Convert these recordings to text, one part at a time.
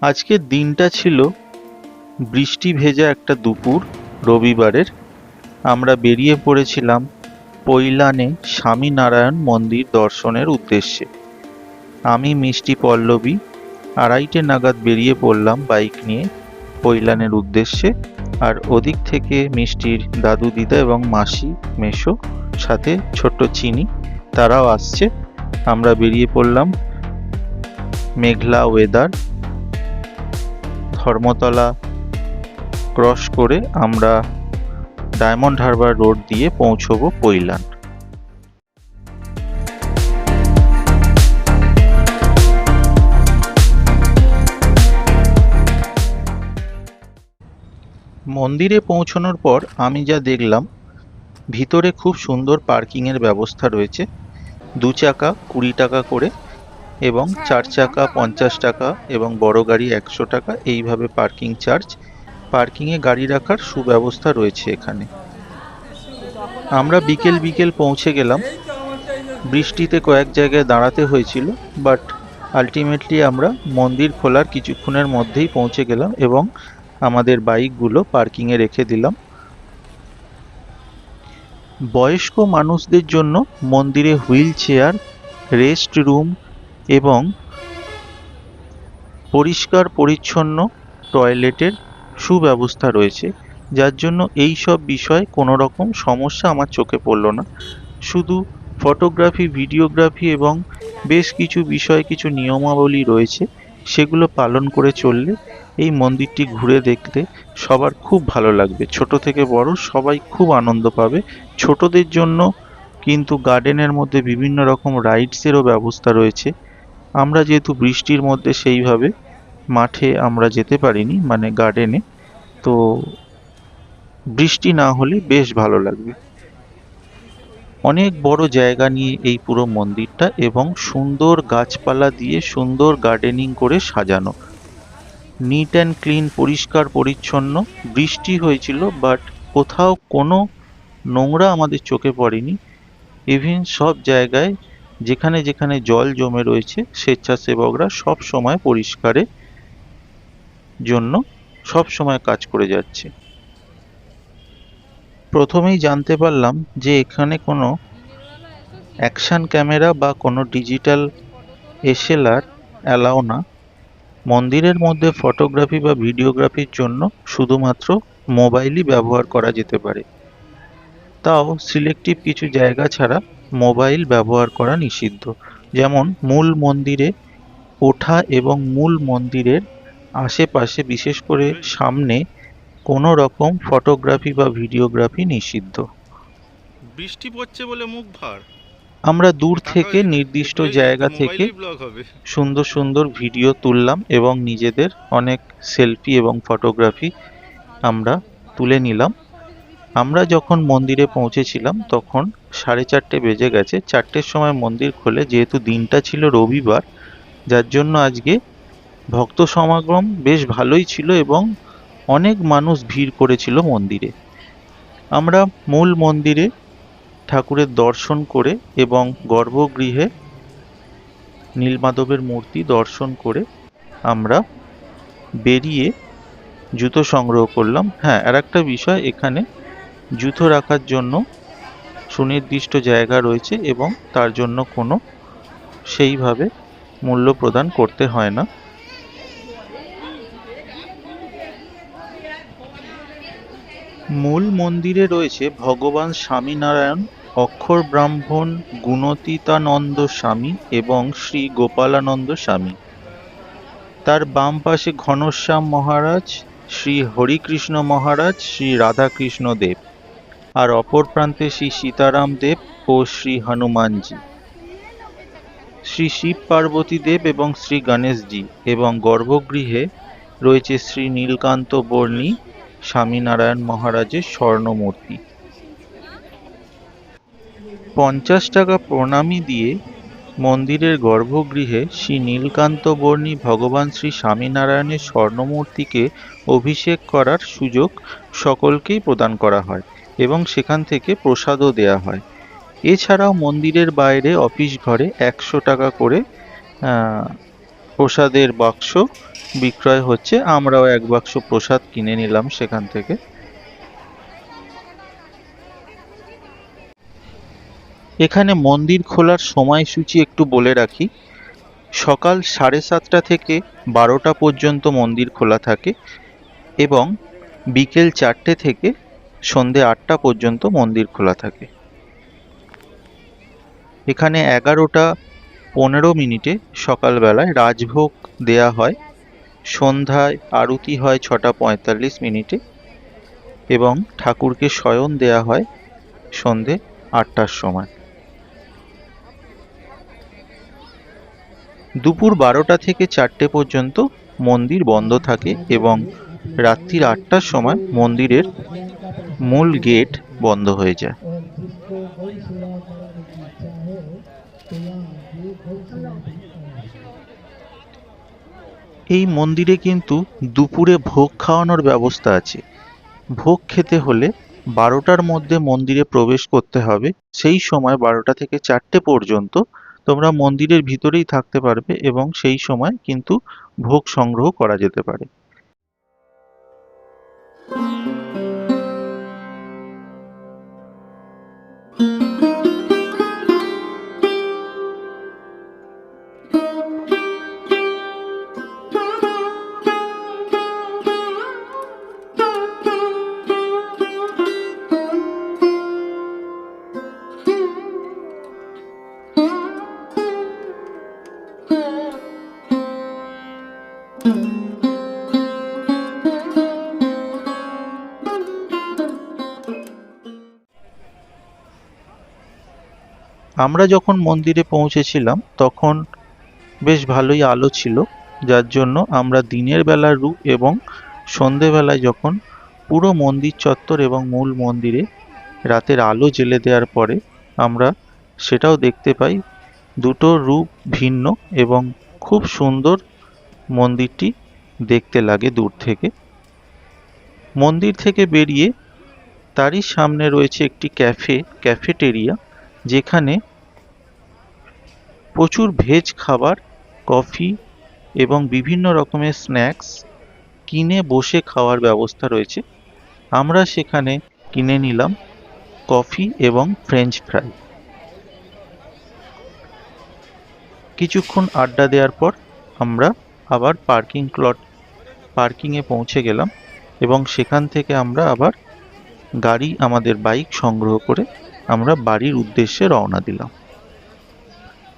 আজকের দিনটা ছিল বৃষ্টি ভেজা একটা দুপুর, রবিবারের। আমরা বেরিয়ে পড়েছিলাম পৈলানে স্বামীনারায়ণ মন্দির দর্শনের উদ্দেশ্যে। আমি, মিষ্টি পল্লবী, আড়াইটে নাগাদ বেরিয়ে পড়লাম বাইক নিয়ে পৈলানের উদ্দেশ্যে। আর ওদিক থেকে মিষ্টির দাদু দিদা এবং মাসি, মেশো, সাথে ছোট্ট চিনি, তারাও আসছে। আমরা বেরিয়ে পড়লাম মেঘলা ওয়েদার ধর্মতলা ক্রস করে আমরা ডায়মন্ড হারবার রোড দিয়ে পৌঁছবো পৈলান মন্দিরে পৌঁছানোর পর আমি যা দেখলাম, ভিতরে খুব সুন্দর পার্কিংয়ের ব্যবস্থা রয়েছে। দু চাকা, কুড়ি টাকা করে এবং চার চাকা, পঞ্চাশ টাকা এবং বড় গাড়ি একশো টাকা, এইভাবে পার্কিং চার্জ। পার্কিংয়ে গাড়ি রাখার সুব্যবস্থা রয়েছে এখানে। আমরা বিকেল বিকেল পৌঁছে গেলাম। বৃষ্টিতে কয়েক জায়গায় দাঁড়াতে হয়েছিল, বাট আলটিমেটলি আমরা মন্দির খোলার কিছুক্ষণের মধ্যেই পৌঁছে গেলাম এবং আমাদের বাইকগুলো পার্কিংয়ে রেখে দিলাম। বয়স্ক মানুষদের জন্য মন্দিরে হুইল চেয়ার, রেস্ট রুম এবং পরিষ্কার পরিচ্ছন্ন টয়লেটের সুব্যবস্থা রয়েছে, যার জন্য এই সব বিষয়ে কোনো রকম সমস্যা আমার চোখে পড়ল না। শুধু ফটোগ্রাফি, ভিডিওগ্রাফি এবং বেশ কিছু বিষয়ে কিছু নিয়মাবলী রয়েছে, সেগুলো পালন করে চললে এই মন্দিরটি ঘুরে দেখতে সবার খুব ভালো লাগবে। ছোট থেকে বড় সবাই খুব আনন্দ পাবে। ছোটদের জন্য কিন্তু গার্ডেনের মধ্যে বিভিন্ন রকম রাইডসেরও ব্যবস্থা রয়েছে। আমরা যেহেতু বৃষ্টির মধ্যে সেইভাবে মাঠে আমরা যেতে পারিনি মানে গার্ডেনে তো বৃষ্টি না হলে বেশ ভালো লাগবে। অনেক বড় জায়গা নিয়ে এই পুরো মন্দিরটা এবং সুন্দর গাছপালা দিয়ে সুন্দর গার্ডেনিং করে সাজানো। নিট অ্যান্ড ক্লিন পরিষ্কার, পরিচ্ছন্ন, বৃষ্টি হয়েছিল বাট কোথাও কোনো নোংরা আমাদের চোখে পড়েনি। ইভিন সব জায়গায় যেখানে যেখানে জল জমে রয়েছে, স্বেচ্ছাসেবকরা সব সময় পরিষ্কারের জন্য সব সময় কাজ করে যাচ্ছে। প্রথমেই জানতে পারলাম যে এখানে কোনো অ্যাকশন ক্যামেরা বা কোনো ডিজিটাল এসএলআর অ্যালাও না। মন্দিরের মধ্যে ফটোগ্রাফি বা ভিডিওগ্রাফির জন্য শুধুমাত্র মোবাইলই ব্যবহার করা যেতে পারে। তাও সিলেক্টিভ কিছু জায়গা ছাড়া মোবাইল ব্যবহার করা নিষিদ্ধ। যেমন মূল মন্দিরে ওঠা এবং মূল মন্দিরের আশেপাশে বিশেষ করে সামনে কোনো রকম ফটোগ্রাফি বা ভিডিওগ্রাফি নিষিদ্ধ। বৃষ্টি পড়ছে বলে মুখ ভার। আমরা দূর থেকে নির্দিষ্ট জায়গা থেকে সুন্দর সুন্দর ভিডিও তুললাম এবং নিজেদের অনেক সেলফি এবং ফটোগ্রাফি আমরা তুলে নিলাম। আমরা যখন মন্দিরে পৌঁছেছিলাম, তখন সাড়ে চারটে বেজে গেছে। চারটের সময় মন্দির খোলে, যেহেতু দিনটা ছিল রবিবার, যার জন্য আজকে ভক্ত সমাগম বেশ ভালোই ছিল এবং অনেক মানুষ ভিড় করেছিল মন্দিরে। আমরা মূল মন্দিরে ঠাকুরের দর্শন করে এবং গর্ভগৃহে নীলমাধবের মূর্তি দর্শন করে আমরা বেরিয়ে জুতো সংগ্রহ করলাম। হ্যাঁ আর একটা বিষয়, এখানে জুতো রাখার জন্য সুনির্দিষ্ট জায়গা রয়েছে এবং তার জন্য কোনো সেইভাবে মূল্য প্রদান করতে হয় না। মূল মন্দিরে রয়েছে ভগবান স্বামীনারায়ণ, অক্ষর ব্রাহ্মণ, গুণতীতানন্দ স্বামী এবং শ্রী গোপালানন্দ স্বামী। তার বাম পাশে ঘনশ্যাম মহারাজ, শ্রী হরিকৃষ্ণ মহারাজ, শ্রী রাধাকৃষ্ণ দেব। আর অপর প্রান্তে শ্রী সীতারাম দেব ও শ্রী হনুমানজি। শ্রী শিব পার্বতী দেব এবং শ্রী গণেশজি এবং গর্ভগৃহে রয়েছে শ্রী নীলকান্ত বর্ণী স্বামীনারায়ণ মহারাজের স্বর্ণমূর্তি। পঞ্চাশ টাকা প্রণামী দিয়ে মন্দিরের গর্ভগৃহে শ্রী নীলকান্ত বর্ণী ভগবান শ্রী স্বামীনারায়ণের স্বর্ণমূর্তিকে অভিষেক করার সুযোগ সকলকেই প্রদান করা হয়। এবং সেখান থেকে প্রসাদও দেয়া হয়। এছাড়াও মন্দিরের বাইরে অফিস ঘরে একশো টাকা করে প্রসাদের বাক্স বিক্রয় হচ্ছে। আমরাও এক বাক্স প্রসাদ কিনে নিলাম সেখান থেকে। এখানে মন্দির খোলার সময়সূচি একটু বলে রাখি। সকাল সাড়ে সাতটা থেকে বারোটা পর্যন্ত মন্দির খোলা থাকে এবং বিকেল চারটে থেকে সন্ধে আটটা পর্যন্ত মন্দির খোলা থাকে। এখানে এগারোটা পনেরো মিনিটে সকালবেলায় রাজভোগ দেয়া হয়। সন্ধ্যায় আরতি হয় ছটা পঁয়তাল্লিশ মিনিটে এবং ঠাকুরকে শয়ন দেয়া হয় সন্ধে আটটার সময়। দুপুর বারোটা থেকে চারটে পর্যন্ত মন্দির বন্ধ থাকে এবং রাত্রির আটটার সময় মন্দিরের মূল গেট বন্ধ হয়ে যায়। এই মন্দিরে কিন্তু দুপুরে ভোগ খাওয়ানোর ব্যবস্থা আছে। ভোগ খেতে হলে বারোটার মধ্যে মন্দিরে প্রবেশ করতে হবে। সেই সময় বারোটা থেকে চারটে পর্যন্ত তোমরা মন্দিরের ভিতরেই থাকতে পারবে এবং সেই সময় কিন্তু ভোগ সংগ্রহ করা যেতে পারে। আমরা যখন মন্দিরে পৌঁছেছিলাম, তখন বেশ ভালোই আলো ছিল, যার জন্য আমরা দিনের বেলার রূপ এবং সন্ধেবেলায় যখন পুরো মন্দির চত্বর এবং মূল মন্দিরে রাতের আলো জ্বেলে দেওয়ার পরে আমরা সেটাও দেখতে পাই, দুটো রূপ ভিন্ন এবং খুব সুন্দর মন্দিরটি দেখতে লাগে দূর থেকে। মন্দির থেকে বেরিয়ে তারই সামনে রয়েছে একটি ক্যাফে, ক্যাফেটেরিয়া। যেখানে প্রচুর ভেজ খাবার, কফি এবং বিভিন্ন রকমের স্ন্যাক্স কিনে বসে খাওয়ার ব্যবস্থা রয়েছে। আমরা সেখানে কিনে নিলাম কফি এবং ফ্রেঞ্চ ফ্রাই। কিছুক্ষণ আড্ডা দেওয়ার পর আমরা আবার পার্কিং প্লট পার্কিংয়ে পৌঁছে গেলাম এবং সেখান থেকে আমরা আবার গাড়ি আমাদের বাইক সংগ্রহ করে আমরা বাড়ির উদ্দেশ্যে রওনা দিলাম।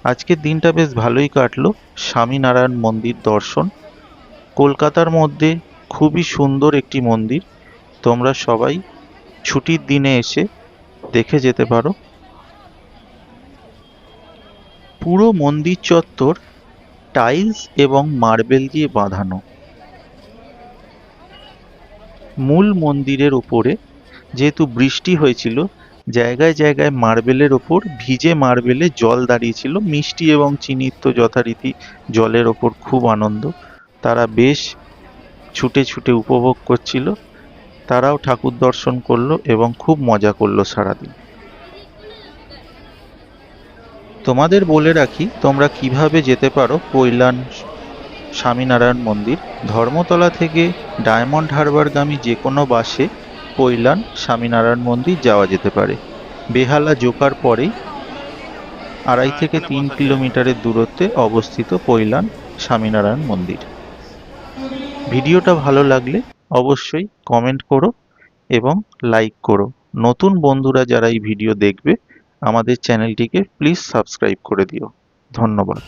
আজকের দিনটা বেশ ভালোই কাটলো। স্বামীনারায়ণ মন্দির দর্শন। কলকাতার মধ্যে খুবই সুন্দর একটি মন্দির। তোমরা সবাই ছুটির দিনে এসে দেখে যেতে পারো। পুরো মন্দির চত্বর টাইলস এবং মার্বেল দিয়ে বাঁধানো। মূল মন্দিরের উপরে যেহেতু বৃষ্টি হয়েছিল জায়গায় জায়গায় মার্বেলের ওপর ভিজে মার্বেলে জল দাঁড়িয়েছিল। মিষ্টি এবং চিনির তো যথারীতি জলের ওপর খুব আনন্দ। তারা বেশ ছুটে ছুটে উপভোগ করছিল। তারাও ঠাকুর দর্শন করল এবং খুব মজা করল সারাদিন। তোমাদের বলে রাখি, তোমরা কীভাবে যেতে পারো কৈলান স্বামীনারায়ণ মন্দির। ধর্মতলা থেকে ডায়মন্ড হারবারগামী যে কোনো বাসে কৈলান, স্বামীনারায়ণ মন্দির যাওয়া যেতে পারে। বেহালা জোকার পরেই আড়াই থেকে তিন কিলোমিটারের দূরত্বে অবস্থিত কৈলান, স্বামীনারায়ণ মন্দির। ভিডিওটা ভালো লাগলে অবশ্যই কমেন্ট করো এবং লাইক করো। নতুন বন্ধুরা যারা এই ভিডিও দেখবে, আমাদের চ্যানেলটিকে প্লিজ সাবস্ক্রাইব করে দিও। ধন্যবাদ।